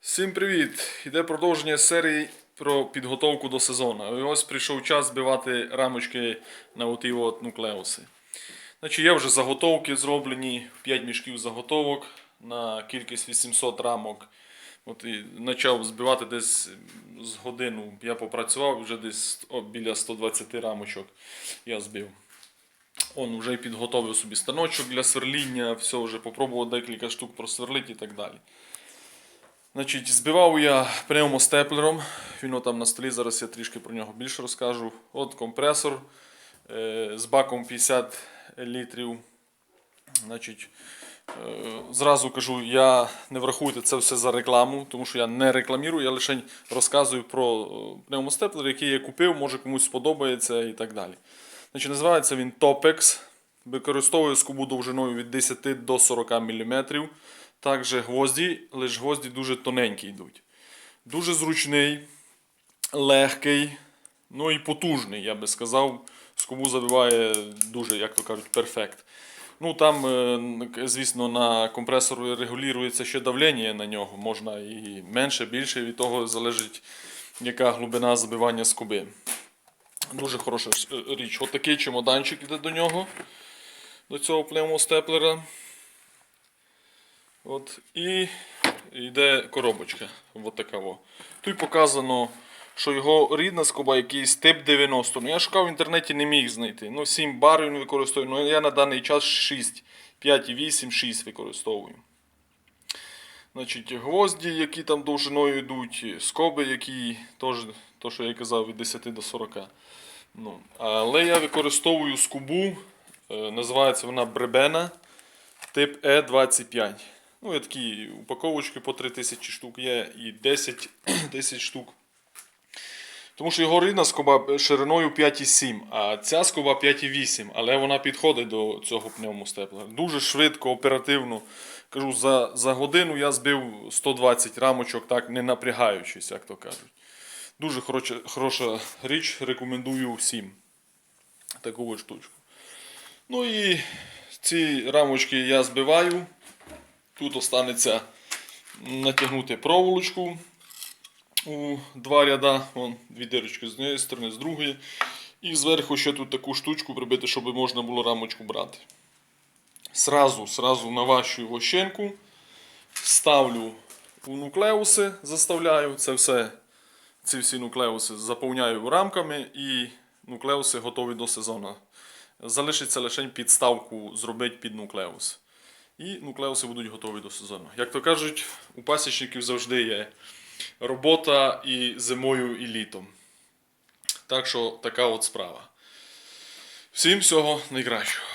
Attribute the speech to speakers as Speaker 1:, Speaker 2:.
Speaker 1: Всім привіт! Іде продовження серії про підготовку до сезону. І ось прийшов час збивати рамочки на оті от нуклеуси. Значить, є вже заготовки зроблені, 5 мішків заготовок на кількість 800 рамок. От і почав збивати десь з годину. Я попрацював вже десь біля 120 рамочок я збив. Он вже підготовив собі станочок для сверління, все вже попробував декілька штук просверлити і так далі. Значить, збивав я пневмостеплером. Він там на столі, зараз я трішки про нього більше розкажу. От компресор е, з баком 50 літрів. Значить, е, зразу кажу, я не врахуйте це все за рекламу, тому що я не рекламірую, я лише розказую про е, пневмостеплер, який я купив, може комусь сподобається і так далі. Значить, називається він Topex. Використовую скобу довжиною від 10 до 40 мм. Також гвозді, лише гвозді дуже тоненькі йдуть. Дуже зручний, легкий, ну і потужний, я би сказав. Скобу забиває дуже, як то кажуть, перфект. Ну там, е, звісно, на компресору регулюється ще давлення на нього. Можна і менше, більше, від того залежить, яка глибина забивання скоби. Дуже хороша е, річ. От такий чемоданчик йде до нього, до цього пневмостеплера. От, і йде коробочка. От така во. Тут показано, що його рідна скоба якийсь тип 90. Ну я шукав в інтернеті, не міг знайти. Ну 7 бар він використовує. Ну я на даний час 6, 5,8, 6 використовую. Значить, гвозді, які там довжиною йдуть, скоби, які теж, то, що я казав, від 10 до 40. Ну, але я використовую скобу, е, називається вона Бребена тип E25. Ну, є такі упаковочки по 3000 штук є і 10, 10 штук. Тому що його рідна скоба шириною 5,7, а ця скоба 5,8, але вона підходить до цього пневмостеплера. Дуже швидко, оперативно. Кажу, за, за годину я збив 120 рамочок, так не напрягаючись, як то кажуть. Дуже хороша, хороша річ, рекомендую всім таку штучку. Ну і ці рамочки я збиваю. Тут останеться натягнути проволочку у два ряда. Вон, дві дирочки з однієї сторони, з другої. І зверху ще тут таку штучку прибити, щоб можна було рамочку брати. Сразу, сразу наващую вощенку, ставлю у нуклеуси, заставляю це все. Ці всі нуклеуси заповняю рамками і нуклеуси готові до сезону. Залишиться лише підставку зробити під нуклеус. І нуклеуси будуть готові до сезону. Як то кажуть, у пасічників завжди є робота і зимою, і літом. Так що така от справа. Всім всього найкращого.